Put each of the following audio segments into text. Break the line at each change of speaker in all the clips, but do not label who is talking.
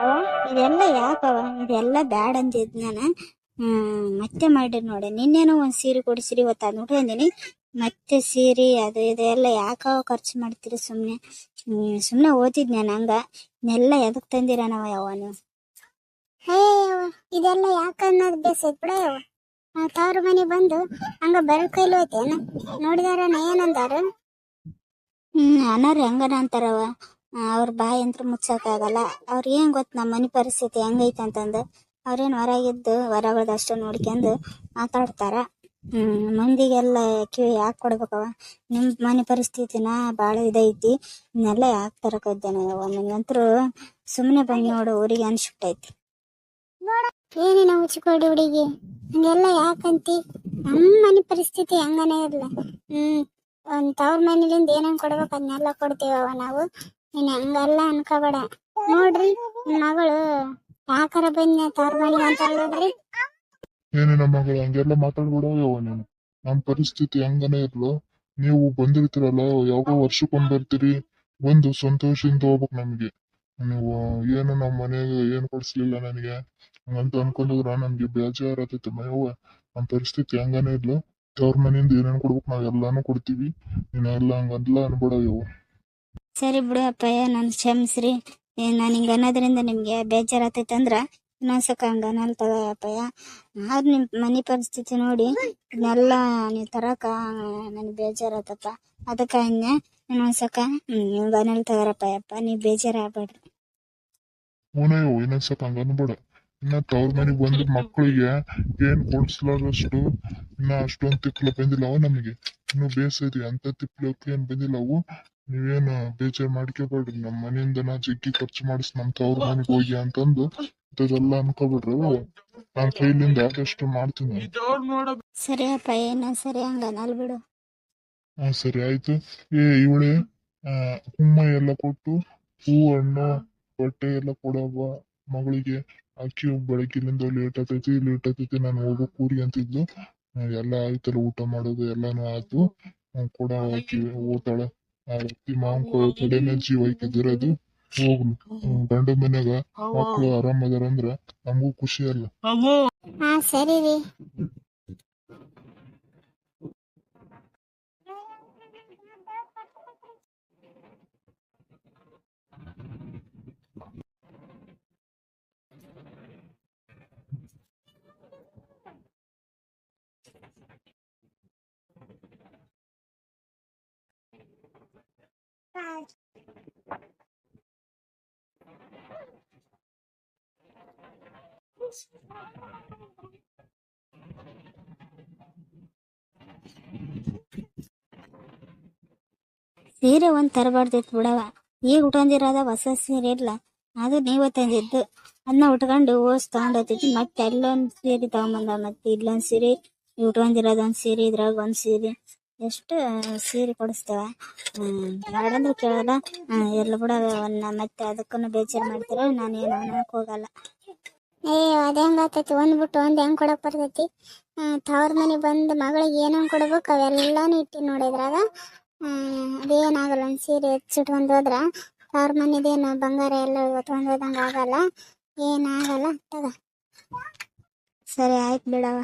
ಅವ ಇದೆಲ್ಲ ಯಾಕವ ಇದೆಲ್ಲ ಬ್ಯಾಡ್ ಅಂದಿದ್ ನಾನು. ಮತ್ತೆ ಮಾಡಿ ನೋಡಿ. ನಿನ್ನೇನೋ ಒಂದು ಸೀರೆ ಕೊಡಿಸಿರಿ ಇವತ್ತು ಅದು ಉಟ್ಕೊಂಡಿನಿ ಮತ್ತೆ ಸೀರೆ ಅದು ಇದೆಲ್ಲ ಯಾಕವ ಖರ್ಚು ಮಾಡ್ತೀರಿ ಸುಮ್ಮನೆ ಸುಮ್ಮನೆ ಸುಮ್ನೆ ಓದಿದ್ ನಾನು ಹಂಗ ಇದನ್ನೆಲ್ಲ ಎದಕ್ ತಂದಿರ ನಾವ ಯಾವ ನೀವು? ಇದೆಲ್ಲ ಯಾಕ ಅನ್ನೋದು ಬೇಸೈತ್ ಬಿಡ ಯಾವ ತವ್ರ ಮನೆ ಬಂದು ಹಂಗ ಬರ ಕೈಲಿ ಹೋಯ್ತೇನ? ನೋಡಿದಾರ ಏನಂದಾರ ಹ್ಮ್ ಅನಾರ ಹೆಂಗನ ಅಂತಾರವ ಅವ್ರ ಬಾಯಿ ಅಂತ ಮುಚ್ಚಕ್ಕಾಗಲ್ಲ ಅವ್ರ ಏನ್ ಗೊತ್ತ ನಮ್ಮ ಮನೆ ಪರಿಸ್ಥಿತಿ ಹೆಂಗೈತೆ ಅಂತಂದು ಅವ್ರೇನ್ ಹೊರಗಿದ್ದು ಹೊರಗದ ಅಷ್ಟು ನೋಡ್ಕೊಂಡು ಮಾತಾಡ್ತಾರ. ಮಂದಿಗೆಲ್ಲ ಕಿವಿ ಯಾಕೆ ಕೊಡ್ಬೇಕವ ನಿಮ್ ಮನೆ ಪರಿಸ್ಥಿತಿನ ಬಾಳ ಇದೈತಿ. ಇನ್ನೆಲ್ಲ ಯಾಕೆ ತರಕದ್ದೇನೆ ನನಗಂತರೂ ಸುಮ್ಮನೆ ಬಂದ್ ನೋಡು, ಊರಿಗೆ ಅನ್ಸ್ಬಿಟ್ಟೈತಿ ಏನೇನ ಹುಚ್ಚಿಕೊಡಿ ಹುಡುಗಿ? ಹಂಗೆಲ್ಲ ಯಾಕಂತಿ? ನಮ್ಮ ಮನೆ ಪರಿಸ್ಥಿತಿ ಹಂಗನೇ ಇರಲ್ಲ ಹ್ಮ್, ಒಂದ್ ತವ್ರ ಮನೇಲಿಂದ ಏನೇನ್ ಕೊಡ್ಬೇಕು ಅದನ್ನೆಲ್ಲ ಕೊಡ್ತೀವವ ನಾವು? ನೀನ್ ಹಂಗೆಲ್ಲ ಅನ್ಕೋಬೇಡ. ನೋಡ್ರಿ ಮಗಳು ಯಾಕಾರ ಬಂದ್ನೆ ತವ್ರ ಅಂತ ನೋಡ್ರಿ.
ನಮ್ಮ ಮಗಳು ಹಂಗೆಲ್ಲ ಮಾತಾಡ್ಬಿಡೋ ಯಾವ ನೀನು. ಪರಿಸ್ಥಿತಿ ಹಂಗನೇ ಇರ್ಲು ನೀವು ಬಂದಿರ್ತೀರಲ್ಲ, ಯಾವಾಗ ವರ್ಷಕ್ಕೊಂದ್ ಬರ್ತೀರಿ, ಬಂದು ಸಂತೋಷದಿಂದ ಹೋಗ್ಬೇಕು ನಮ್ಗೆ. ನೀವು ಏನು ನಮ್ಮ ಮನೆಗೆ ಏನು ಕೊಡಿಸ್ಲಿಲ್ಲ ನನಗೆ. ಹಂಗಂತ ಅನ್ಕೊಂಡಿದ್ರ ನಮ್ಗೆ ಬೇಜಾರಾತೈತೆ ಮಯವ್ವ ನಮ್ಮ ಪರಿಸ್ಥಿತಿ ಹಂಗನೇ ಇರ್ಲು ತವ್ರ ಮನೆಯಿಂದ ಏನೇನ್ ಕೊಡ್ಬೇಕು ನಾವ್ ಎಲ್ಲಾನು ಕೊಡ್ತೀವಿ ನೀನೆಲ್ಲ ಹಂಗಲ್ಲ ಅನ್ಬೇಡ ಯವ್ವ
ಸರಿ ಬಿಡು ಅಪ್ಪಯ್ಯ, ನಾನು ಕ್ಷಮಿಸ್ರಿ. ನಾನು ಹಿಂಗೆ ಅನ್ನೋದ್ರಿಂದ ನಿಮಗೆ ಬೇಜಾರಾತೈತೆ ಅಂದ್ರ ಇನ್ನೊಂದ್ಸಕ ಹಂಗ ಅನ್ನಲ್ ತಗೋ ಅಪ್ಪಯ್ಯ. ಆದ್ರೆ ನಿಮ್ಮ ಮನೆ ಪರಿಸ್ಥಿತಿ ನೋಡಿ ಇದನ್ನೆಲ್ಲ ನೀವು ತರಕ ನನಗೆ ಬೇಜಾರಾತಪ್ಪ. ಅದಕ್ಕೆ ಅದಕ್ಕ ಇನ್ನೊಂದ್ಸಕ ಇನ್ನೊಂದ್ ಅನ್ನಲ್ ತಗೋರಪ್ಪಯ್ಯಪ್ಪ ನೀವು ಬೇಜಾರಾಗಬೇಡ್ರಿ.
ಓನಯ್ಯೋ ಇನ್ನೊಂದ್ಸಕ ಹಂಗ ಅನ್ಬೇಡ. ಇನ್ನ ತವ್ರ ಮನೆಗೆ ಬಂದ ಮಕ್ಕಳಿಗೆ ಏನ್ ಇನ್ನ ಅಷ್ಟೊಂದ್ ತಿಪ್ಲ ಬಂದಿಲ್ಲವ ನಮಗೆ. ಇನ್ನು ಬೇಸೈತಿ ಅಂತ ತಿಪ್ಲಕ್ಕೆ ಏನ್ ಬಂದಿಲ್ಲವು ನೀವೇನು ಬೇಜಾರ್ ಮಾಡ್ಕೋಬೇಡ್ರಿ ನಮ್ ಮನೆಯಿಂದ ನಾ ಜಗ್ಗಿ ಖರ್ಚು ಮಾಡಿಸ್ ನಮ್ ತವ್ರ ಮನೆಗ್ ಹೋಗಿ ಅಂತಂದು ಇದೆಲ್ಲ ಅನ್ಕೋಬೇಡ್ರಿ. ನಾನ್ ಕೈಲಿಂದ ಆದಷ್ಟು ಮಾಡ್ತೀನಿ?
ಸರಿ ಅಪ್ಪ ಏನ ಸರಿ ಹಂಗ ಬಿಡು.
ಹಾ ಸರಿ ಆಯ್ತು. ಏ ಇವಳೆ ಆ ಹುಮ್ಮ ಎಲ್ಲ ಕೊಟ್ಟು ಹೂ ಹಣ್ಣು ಬಟ್ಟೆ ಎಲ್ಲ ಕೊಡವ ಮಗಳಿಗೆ. ಅಕ್ಕಿ ಬೆಳಗ್ಗಿನಿಂದ ಲೇಟ್ ಆತೈತಿ ಲೇಟ್ ಆತೈತಿ ನಾನು ಹೋಗ್ಬೇಕು ಕೂರಿ ಅಂತಿದ್ಲು. ಎಲ್ಲ ಆಯ್ತಲ್ಲ ಊಟ ಮಾಡೋದು ಎಲ್ಲಾನು ಆಯ್ತು. ಕೂಡ ಹಾಕಿ ಓತಾಳ ಆ ವ್ಯಕ್ತಿ ಮಾವನ್ ಕಡೆನೇ ಜೀವ ಅದು ಹೋಗ್ಲು. ಗಂಡ ಮನ್ಯಾಗ ಮಕ್ಳು ಆರಾಮದಾರ ಅಂದ್ರ ನಮಗೂ ಖುಷಿ ಅಲ್ಲ.
ಹಾ ಸರಿ ರೀ. ಸೀರೆ ಒಂದ್ ತರಬಾರ್ದಿತ್ತು ಬಿಡವ. ಈಗ ಉಟ್ಕೊಂಡಿರೋದ ಹೊಸ ಸೀರೆ ಇಲ್ಲ. ಅದು ನೀವ ತಂದಿದ್ದು. ಅದನ್ನ ಉಟ್ಕೊಂಡು ಓಸ್ ತಗೊಂಡೋಗ್ತಿದ್ವಿ ಮತ್ತೆ ಅಲ್ಲೊಂದ್ ಸೀರೆ ತಗೊಂಬಂದ ಮತ್ತೆ ಇಲ್ಲೊಂದ್ ಸೀರೆ ಉಟ್ಕೊಂಡಿರೋದೊಂದ್ ಸೀರೆ, ಇದ್ರಾಗ ಒಂದ್ ಸೀರೆ. ಎಷ್ಟು ಸೀರೆ ಕೊಡಿಸ್ತೇವೆ? ಬೇಡಂದ್ರೆ ಕೇಳಲ್ಲ ಎಲ್ಲ ಬಿಡ ಅವನ್ನ ಮತ್ತೆ ಅದಕ್ಕೂ ಬೇಜಾರು ಮಾಡ್ತೀರ? ನಾನು ಏನು ಅನ್ನಕ್ ಹೋಗಲ್ಲ. ಏ ಹೆಂಗೆ ಆಗ್ತೈತಿ ಒಂದ್ ಬಿಟ್ಟು ಒಂದ್ ಹೆಂಗ್ ಕೊಡಕ್ ಬರ್ತೈತಿ? ತವ್ರ ಮನೆ ಬಂದ್ ಮಗಳಿಗೆ ಏನಂಗ್ ಕೊಡ್ಬೇಕು ಅವೆಲ್ಲಾನು ಇಟ್ಟಿ ನೋಡಿದ್ರಾಗ ಅದೇನಾಗಲ್ಲ ಒಂದ್ ಸೀರೆ ಹೆಚ್ಚಿಟ್ಕೊಂಡ್ ಹೋದ್ರ ತವ್ರ ಮನೆದೇನು ಬಂಗಾರ ಎಲ್ಲ ಹೊತ್ಕೊಂಡ್ ಹೋದಂಗ ಆಗಲ್ಲ. ಏನಾಗಲ್ಲ ತಗ. ಸರಿ ಆಯ್ತು ಬಿಡವ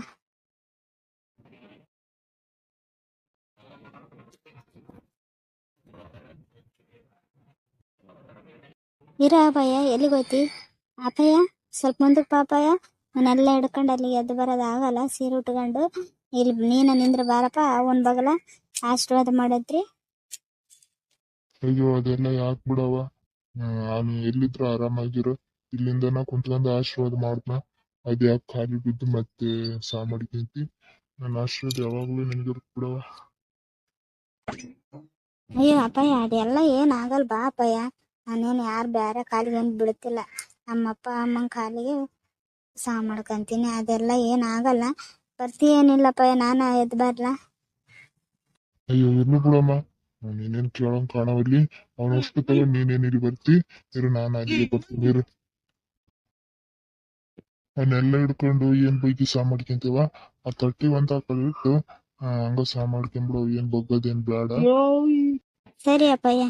ಇರ ಅಭಯ ಎಲ್ಲಿಗೆ ಹೋಯ್ತಿ? ಅಭಯ ಸ್ವಲ್ಪ ಮುಂದಕ್ಕೆ ಪಾಪಯ್ಯ. ಅವನ್ನೆಲ್ಲ ಹಿಡ್ಕೊಂಡು ಅಲ್ಲಿ ಎದ್ದು ಬರೋದಾಗಲ್ಲ ಸೀರೆ ಉಟ್ಕೊಂಡು. ಇಲ್ಲಿ ನೀನು ನಿಂದ್ರ ಬಾರಪ್ಪ ಅವನ್ ಬಗಲ. ಆಶೀರ್ವಾದ ಮಾಡತ್ರಿ
ಅಯ್ಯೋ ಅದೆಲ್ಲ ಯಾಕೆ ಬಿಡವ ನಾನು ಎಲ್ಲಿದ್ರ ಆರಾಮಾಗಿರು. ಇಲ್ಲಿಂದನ ಕುಂತ್ಕೊಂಡು ಆಶೀರ್ವಾದ ಮಾಡ್ದ ಅದ್ ಯಾಕೆ ಖಾಲಿ ಬಿದ್ದು ಮತ್ತೆ ಸಾ ಮಾಡ್ಕೊಂತಿ ನನ್ನ ಆಶೀರ್ವಾದ ಯಾವಾಗಲೂ ನಿನಗೆ ಬಿಡವ
ಅಯ್ಯೋ ಅಪ್ಪಯ್ಯ ಅದೆಲ್ಲ ಏನ್ ಆಗಲ್ಲ ಬಾ ಅಪ್ಪಯ್ಯ? ನಾನೇನು ಯಾರು ಬೇರೆ ಕಾಲಿಗೆ ಏನು ಬಿಡುತ್ತಿಲ್ಲ ನಮ್ಮಪ್ಪ ಅಮ್ಮನ ಕಾಲಿಗೆ ಸಹ ಮಾಡ್ಕೊಂತೀನಿ. ಅದೆಲ್ಲ ಏನಾಗಲ್ಲ ಬರ್ತಿ ಏನಿಲ್ಲಪ್ಪ ನಾನು ಎದ್ದು ಬರ್ಲಾ?
ಅಯ್ಯೋ ಇರ್ಲಿ ಬಿಡಮ್ಮ. ನೀನೇನ್ ಕೇಳಂಗ್ ಕಾಣವಲ್ಲಿ. ಅವನ ಅಷ್ಟು ತಗೊಂಡು ನೀನೇನ್ ಇಲ್ಲಿ ಬರ್ತಿ. ಇರು ನಾನು ಅಲ್ಲಿಗೆ ಬರ್ತೀನಿ. ಇರು. ಅವನ್ನೆಲ್ಲ ಹಿಡ್ಕೊಂಡು ಏನ್ ಬೈಕಿ ಸಹ ಮಾಡ್ಕೊಂತೀವ? ಆ ತಟ್ಟಿ ಒಂದ್ ಹಾಕಲಿಟ್ಟು ಹಂಗ ಸಹ ಮಾಡ್ಕೊಂಬಿಡು. ಏನ್ ಬಗ್ಗದೇನ್ ಬೇಡ
ಸರಿ ಅಪ್ಪಯ್ಯ.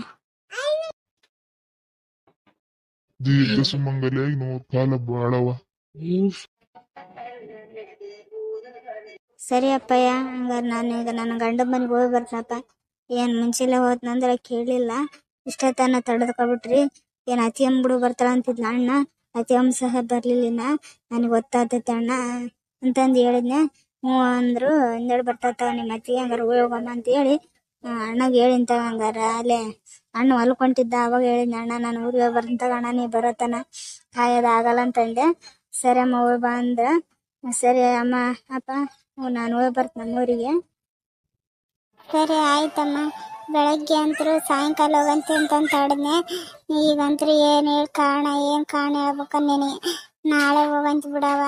ದೀರ್ಘ ಸುಮಂಗಲಿಯಾಗಿ ನೂರ್ ಕಾಲ ಬಾಳವ.
ಸರಿ ಅಪ್ಪಯ್ಯ, ಹಂಗಾರೆ ನಾನು ಈಗ ನನ್ನ ಗಂಡ ಮನೆಗೆ ಹೋಗಿ ಬರ್ತಪ್ಪ ಏನ್ ಮುಂಚೆಲೆ ಹೋದ್ನಂದ್ರ ಕೇಳಿಲ್ಲ. ಇಷ್ಟೊತ್ತನ ತಡೆದ್ಕೊಬಿಟ್ರಿ. ಏನ್ ಅತಿ ಬಿಡು ಬರ್ತಾಳ ಅಂತಿದ್ಲ ಅಣ್ಣ? ಅತಿ ಅಮ್ಮ ಸಹ ಬರ್ಲಿಲ್ಲ ನನಗೆ ಗೊತ್ತಾಗ್ತೈತೆ ಅಣ್ಣ. ಅಂತಂದು ಹೇಳಿದ್ನೆ. ಹ್ಞೂ ಅಂದ್ರು. ಹಿಂದೇಳಿ ಬರ್ತಾವ ನಿಮ್ಮ ಅತ್ತಿಗೆ ಹಂಗಾರೆ ಹೋಗಮ್ಮ ಅಂತ ಹೇಳಿ ಅಣ್ಣಗೆ ಹೇಳಿಂತ ಹಂಗಾರ. ಅಲ್ಲೇ ಅಣ್ಣ ಹೊಲ್ಕೊಂಟಿದ್ದ ಅವಾಗ ಹೇಳಿದ್ನ, ಅಣ್ಣ, ನಾನು ಊರಿಗೆ ಬರ್ತಾಗ ತಗೋ ಅಣ್ಣ, ನೀ ಬರೋತನ, ಕಾಯೋದು ಆಗಲ್ಲ ಅಂತಂದೆ. ಸರಿ ಅಮ್ಮ, ಹೋಗಿ ಬಾ ಅಂದ್ರ ಸರಿ ಅಮ್ಮ, ಅಪ್ಪ ನಾನು ಹೋಗಿ ಬರ್ತೀನಿ ನಮ್ಮೂರಿಗೆ ಸರಿ, ಆಯ್ತಮ್ಮ. ಬೆಳಗ್ಗೆ ಅಂತರೂ ಸಾಯಂಕಾಲ ಹೋಗಂತ ಅಂತ ಹೇಳಿದ್ನೆ. ಈಗಂತೂ ಏನು ಹೇಳಿ ಕಾರಣ, ಏನು ಕಾರಣ ಹೇಳ್ಬೇಕ ನೀನು ನಾಳೆ ಹೋಗಂತ ಬಿಡವ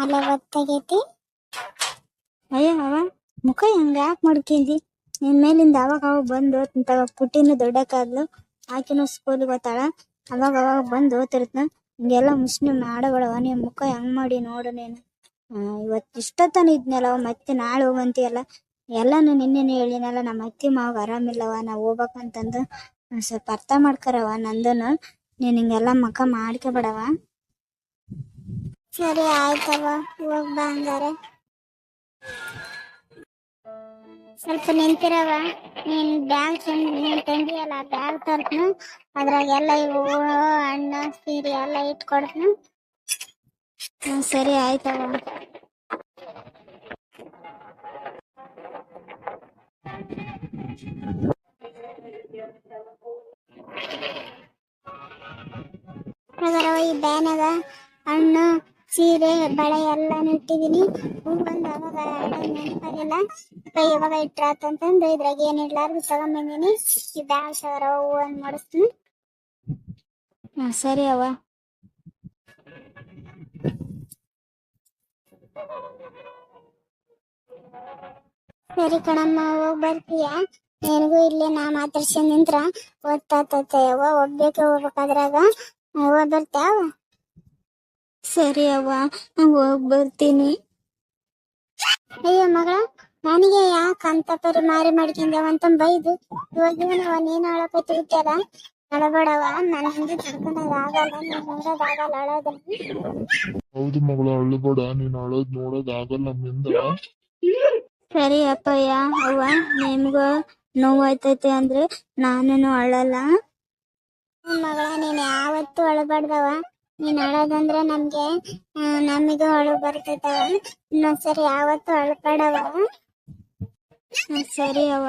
ಅಲ್ಲೇ ಗೊತ್ತಾಗೈತಿ. ಅಯ್ಯೋ, ಅವ ಮುಖ ಹೆಂಗ ಯಾಕೆ ಮಾಡ್ಕೊಂಡಿ ನಿನ್ ಮೇಲಿಂದ ಅವಾಗ ಅವಾಗ ಬಂದು ಓದ್ತಿಂತಾವ ಪುಟ್ಟಿನ ದೊಡ್ಡಕ್ಕಾದ್ಲು ಆಕಿನೂ ಸ್ಕೂಲ್ ಹೋಗ್ತಾಳ ಅವಾಗ ಅವಾಗ ಬಂದು ಓದ್ತಿರ್ತನ. ಹಿಂಗೆಲ್ಲ ಮುಸ್ಲಿಂ ಮಾಡಬೇಡವ ನೀನ್ ಮುಖ ಹೆಂಗ್ ಮಾಡಿ ನೋಡು ನೀನು. ಇವತ್ತು ಇಷ್ಟೊತ್ತನ ಇದ್ನಲ್ಲ ಮತ್ತೆ ನಾಳೆ ಹೋಗಂತೀಯಲ್ಲ ಎಲ್ಲಾನು ನಿನ್ನೆನೆ ಹೇಳಿನಲ್ಲ ನಮ್ಮ ಅತ್ತಿ ಮಾವಾಗ ಆರಾಮಿಲ್ಲವ ನಾ ಹೋಗ್ಬೇಕಂತಂದು. ಸ್ವಲ್ಪ ಅರ್ಥ ಮಾಡ್ಕರವ ನಂದನು. ನೀನ್ ಹಿಂಗೆಲ್ಲ ಮುಖ ಮಾಡ್ಕೊಬೇಡವ ಸರಿ ಆಯ್ತವ ಹೋಗ್ಬಾ ಹಂಗಾರೆ. ಸ್ವಲ್ಪ ನಿಂತಿರವ. ನೀನ್ ಬ್ಯಾಗ್ ನೀನ್ ತಂದಿಯಲ್ಲ ಬ್ಯಾಗ್ ತರ್ತೀನಿ. ಅದ್ರಾಗ ಎಲ್ಲ ಇವು ಹಣ್ಣು, ಸೀರೆ ಎಲ್ಲ ಇಟ್ಕೊಡ್ತನು ಹ್ಮ್, ಸರಿ ಆಯ್ತವ. ಈ ಅದ ಹಣ್ಣು ಸೀರೆ ಬಳೆ ಎಲ್ಲ ಇಟ್ಟಿದೀನಿ. ಹೂ ಬಂದು ಅವಾಗ ನೆನಪಾಗಿಲ್ಲ. ಕೈ ಯಾವಾಗ ಇಟ್ರಾತಂತಂದು ಇದ್ರಾಗ ಏನ್ ಇಡ್ಲಾರ್ದು ತಗೊಂಬಂದಿನಿ ಈ ಬ್ಯಾಗ್ ಸಾವಿರ ಹೂ ಅಂದ್ ಮಾಡಿಸ್ತೀನಿ. ಹಾ ಸರಿ ಅವ ಸರಿ ಕಣಮ್ಮ ಹೋಗ್ ಬರ್ತೀಯ? ನಿನಗೂ ಇಲ್ಲಿ ನಾ ಮಾತಾಡ್ಸಿ ನಿಂತ್ರ. ಓದ್ತಾ ಒಬ್ಬೇಕೆ ಹೋಗ್ಬೇಕಾದ್ರಾಗ ಹೋಗ್ ಬರ್ತ್ಯಾವ ಸರಿ ಅವ್ವ ಹೋಗ್ ಬರ್ತೀನಿ. ಅಯ್ಯೋ ಮಗಳ ನನಗೆ ಯಾಕೆ ಅಂತ ಪರಿ ಮಾರಿ ಮಾಡ್ಕೊಂಡವ ಅಂತ ಬೈದು ಇವಾಗ ಇವನವ ನೀನ್ ಅಳಕೈತಿ ಬಿಟ್ಟಾರ ಅಳಬೇಡವ ನನ್ನ ಹಿಂದೆ ತಡ್ಕೊಂಡಾಗ ಆಗಲ್ಲ ನೀನ್ ನೋಡೋದಾಗಲ್ಲ ಅಳೋದಲ್ಲಿ
ಹೌದು ಮಗಳ ಅಳ್ಳಬೇಡ ನೀನ್ ಅಳೋದ್ ನೋಡೋದ್ ಆಗಲ್ಲ ನಮ್ಮಿಂದ
ಸರಿ ಅಪ್ಪಯ್ಯ ಅವ್ವ ನಿಮ್ಗ ನೋವಾಯ್ತೈತೆ ಅಂದ್ರೆ ನಾನೇನು ಅಳಲ್ಲ. ಮಗಳ ನೀನ್ ಯಾವತ್ತೂ ಅಳಬಾರ್ದವ ನೀನ್ ಅಳೋದಂದ್ರೆ ನಮ್ಗೆ ನಮಿಗೂ ಅಳು ಬರ್ತೈತವ ಇನ್ನೊಂದ್ಸರಿ ಯಾವತ್ತು ಅಳ್ಬೇಡವ ಹ್ಮ್, ಸರಿ ಅವ್ವ.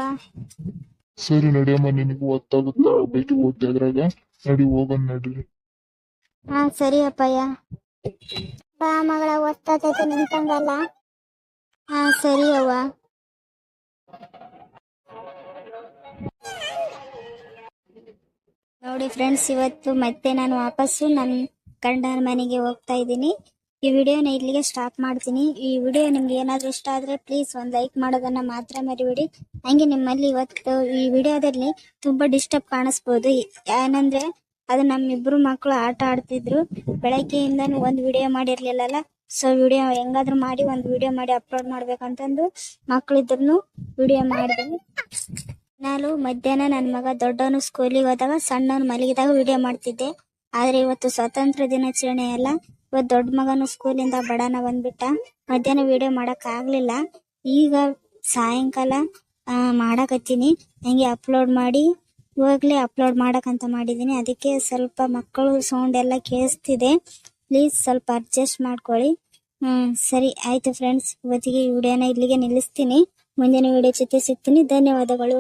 ಸರಿ ನಡಿಯಮ್ಮ ನಿನಗೂ ಗೊತ್ತಾಗುತ್ತ ಬೇಕು ಓದ್ತಾದ್ರಾಗ ನಡಿ ಹೋಗೋಣ ನಡ್ರಿ
ಹಾ ಸರಿ ಅಪ್ಪಯ್ಯ. ಬಾ ಮಗಳ ಒತ್ತಾತೈತೆ ನಿಂತಂಗಲ್ಲ ಹಾ ಸರಿ ಅವ್ವ. ನೋಡಿ ಫ್ರೆಂಡ್ಸ್ ಇವತ್ತು ಮತ್ತೆ ನಾನು ವಾಪಸ್ಸು. ನನ್ನ ಗಂಡನ ಮನೆಗೆ ಹೋಗ್ತಾ ಇದ್ದೀನಿ. ಈ ವಿಡಿಯೋನ ಇಲ್ಲಿಗೆ ಸ್ಟಾಪ್ ಮಾಡ್ತೀನಿ. ಈ ವಿಡಿಯೋ ನಿಮ್ಗೆ ಏನಾದರೂ ಇಷ್ಟ ಆದರೆ ಪ್ಲೀಸ್ ಒಂದು ಲೈಕ್ ಮಾಡೋದನ್ನ ಮಾತ್ರ ಮರಿಬೇಡಿ. ಹಂಗೆ ನಿಮ್ಮಲ್ಲಿ ಇವತ್ತು ಈ ವಿಡಿಯೋದಲ್ಲಿ ತುಂಬ ಡಿಸ್ಟರ್ಬ್ ಕಾಣಿಸ್ಬೋದು. ಏನಂದ್ರೆ, ಅದು ನಮ್ಮಿಬ್ರು ಮಕ್ಕಳು ಆಟ ಆಡ್ತಿದ್ರು. ಬೆಳಗ್ಗೆಯಿಂದನೂ ಒಂದು ವಿಡಿಯೋ ಮಾಡಿರ್ಲಿಲ್ಲಲ್ಲ? ಸೊ ವಿಡಿಯೋ ಹೆಂಗಾದ್ರೂ ಮಾಡಿ, ಒಂದು ವಿಡಿಯೋ ಮಾಡಿ ಅಪ್ಲೋಡ್ ಮಾಡ್ಬೇಕಂತಂದು ಮಕ್ಕಳಿದ್ರು ವಿಡಿಯೋ ಮಾಡಿದ್ವಿ ನಾನು ಮಧ್ಯಾಹ್ನ ನನ್ನ ಮಗ ದೊಡ್ಡವನು ಸ್ಕೂಲಿಗೆ ಹೋದಾಗ ಸಣ್ಣವನು ಮಲಗಿದಾಗ ವಿಡಿಯೋ ಮಾಡ್ತಿದ್ದೆ. ಆದ್ರೆ ಇವತ್ತು ಸ್ವಾತಂತ್ರ್ಯ ದಿನಾಚರಣೆ ಅಲ್ಲ. ಇವತ್ ದೊಡ್ಡ ಮಗನು ಸ್ಕೂಲಿಂದ ಬಡನ ಬಂದ್ಬಿಟ್ಟ. ಮಧ್ಯಾಹ್ನ ವಿಡಿಯೋ ಮಾಡಕ್ ಆಗ್ಲಿಲ್ಲ. ಈಗ ಸಾಯಂಕಾಲ ಮಾಡಕತ್ತೀನಿ. ಹಂಗೆ ಅಪ್ಲೋಡ್ ಮಾಡಿ, ಇವಾಗಲೇ ಅಪ್ಲೋಡ್ ಮಾಡಕ್ಕಂತ ಮಾಡಿದೀನಿ ಅದಕ್ಕೆ ಸ್ವಲ್ಪ ಮಕ್ಕಳು ಸೌಂಡ್ ಎಲ್ಲ ಕೇಳಿಸ್ತಿದೆ. ಪ್ಲೀಸ್ ಸ್ವಲ್ಪ ಅಡ್ಜಸ್ಟ್ ಮಾಡ್ಕೊಳ್ಳಿ. ಸರಿ, ಆಯ್ತು ಫ್ರೆಂಡ್ಸ್ ಇವತ್ತಿಗೆ ವಿಡಿಯೋನ ಇಲ್ಲಿಗೆ ನಿಲ್ಲಿಸ್ತೀನಿ. ಮುಂದಿನ ವಿಡಿಯೋ ಜೊತೆ ಸಿಗ್ತೀನಿ. ಧನ್ಯವಾದಗಳು.